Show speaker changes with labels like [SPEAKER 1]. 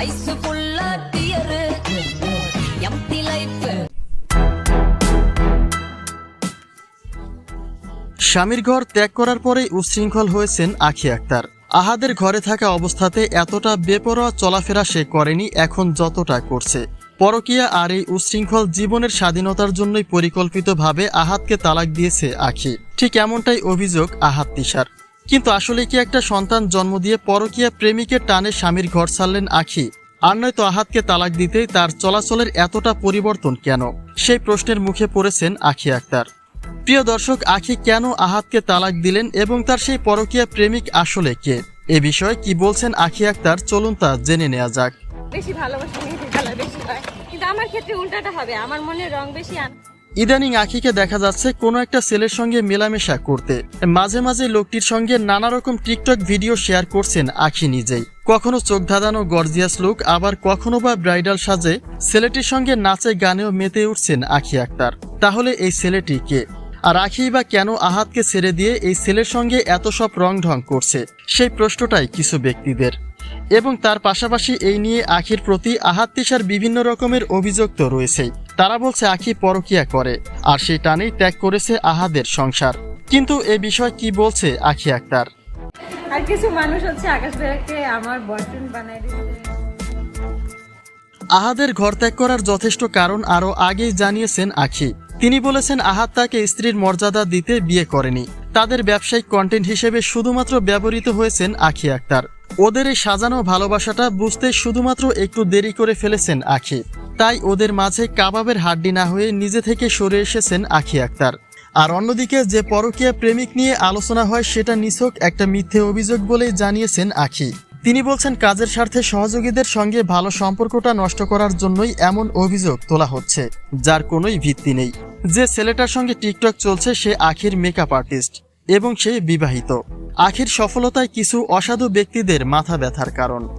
[SPEAKER 1] Ice ஃபுல்லா dear empty life
[SPEAKER 2] স্বামীর ঘর ত্যাগ করার পরেই উচ্ছৃঙ্খল হয়েছেন আখি আক্তার আহাদের ঘরে থাকা অবস্থাতে এতটা বেপরোয়া চলাফেরা সে করেনি এখন যতটা করছে পরকিয়া আর এই উচ্ছৃঙ্খল জীবনের স্বাধীনতার জন্যই পরিকল্পিতভাবে আহাতকে তালাক দিয়েছে আখি ঠিক এমনটাই অভিযোগ আহাত তিশার কিন্তু আসলে কি একটা সন্তান জন্ম দিয়ে পরকিয়া প্রেমিকের টানে স্বামীর ঘর ছাড়লেন আখি? আর নয়তো আহাতকে তালাক দিতেই তার চলাচলের এতটা পরিবর্তন কেন? সেই প্রশ্নের মুখে পড়েছেন আখি আক্তার। প্রিয় দর্শক, আখি কেন আহাতকে তালাক দিলেন এবং তার সেই পরকীয়া প্রেমিক আসলে কে? এ বিষয়ে কি বলছেন আখি আক্তার? চলুন তা জেনে নেওয়া যাক।
[SPEAKER 3] বেশি ভালোবাসা বেশি হয় কিন্তু আমার ক্ষেত্রে উল্টাটা হবে। আমার মনে রং বেশি
[SPEAKER 2] ইদানিং আখিকে দেখা যাচ্ছে কোনো একটা ছেলের সঙ্গে মেলামেশা করতে। মাঝে মাঝে লোকটির সঙ্গে নানা রকম টিকটক ভিডিও শেয়ার করছেন আখি নিজেই। কখনো চোখ ধাঁধানো গর্জিয়াস লুক, আবার কখনো বা ব্রাইডাল সাজে ছেলেটির সঙ্গে নাচে গানেও মেতে উঠছেন আখি আক্তার। তাহলে এই ছেলেটি কে? আর আখি বা কেন আহাতকে ছেড়ে দিয়ে এই ছেলের সঙ্গে এত সব রং ঢং করছে? সেই প্রশ্নটাই কিছু ব্যক্তিদের। এবং তার পাশাপাশি এই নিয়ে আখির প্রতি আহাত তিসার বিভিন্ন রকমের অভিযোগ তো রয়েছেই। তারা বলছে আখি পরকিয়া করে আর সেই টানেই ত্যাগ করেছে আহাদের সংসার। কিন্তু এ বিষয়ে কি বলছে আখি আক্তার?
[SPEAKER 3] আর কিছু মানুষ হচ্ছে আকাশ বেড়াকে আমার বয়ফ্রেন্ড বানাই
[SPEAKER 2] আহাদের ঘর ত্যাগ করার যথেষ্ট কারণ আরও আগেই জানিয়েছেন আখি। তিনি বলেছেন আহাদ তাকে স্ত্রীর মর্যাদা দিতে বিয়ে করেনি। তাদের ব্যবসায়িক কন্টেন্ট হিসেবে শুধুমাত্র ব্যবহৃত হয়েছেন আখি আক্তার। ওদের এই সাজানো ভালোবাসাটা বুঝতে শুধুমাত্র একটু দেরি করে ফেলেছেন আখি। তাই ওদের মাঝে কাবাবের হাড্ডি না হয়ে নিজে থেকে সরে এসেছেন আখি আক্তার। আর অন্যদিকে যে পরকীয়া প্রেমিক নিয়ে আলোচনা হয় সেটা নিছক একটা মিথ্যে অভিযোগ বলেই জানিয়েছেন আখি। তিনি বলছেন, কাজের স্বার্থে সহযোগীদের সঙ্গে ভালো সম্পর্কটা নষ্ট করার জন্যই এমন অভিযোগ তোলা হচ্ছে, যার কোনোই ভিত্তি নেই। যে ছেলেটার সঙ্গে টিকটক চলছে, সে আখির মেকআপ আর্টিস্ট এবং সে বিবাহিত। আখির সফলতায় কিছু অসাধু ব্যক্তিদের মাথা ব্যথার কারণ।